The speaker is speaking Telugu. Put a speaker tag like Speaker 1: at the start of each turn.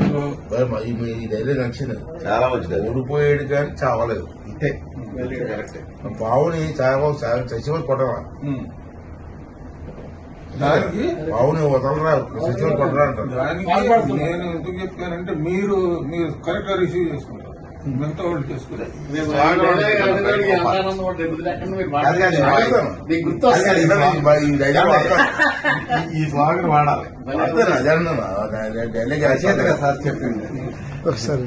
Speaker 1: ఈ ధైర్యం నచ్చింది
Speaker 2: చాలా మంచిది
Speaker 1: ఓడిపోయాడు కానీ చావలేదు.
Speaker 2: ఇంతే. కరెక్ట్.
Speaker 1: బావుని చావ చచ్చిపోయి కొట్టరా?
Speaker 3: దానికి
Speaker 1: బావుని వదలరా? చచ్చిపోయి కొట్టరా అంటారు.
Speaker 3: దానికి నేను ఎందుకు చెప్పానంటే మీరు మీరు కరెక్ట్గా రిసీవ్ చేసుకుంటారు. మిగతా వాళ్ళు చేసుకుంటారు
Speaker 1: అది కాదు, వాడతాను.
Speaker 2: నీకు గుర్తు
Speaker 1: అది కాదు,
Speaker 2: వస్తుంది.
Speaker 1: ఈ- ఈ డైలాగ్ వాడతాను.
Speaker 2: ఈ స్వాగతం వాడాలి
Speaker 1: వాడతాను, అదే అన్నాను. ఆ డైలాగ్
Speaker 2: రచయితగా సార్ చెప్పింది
Speaker 4: ఒకసారి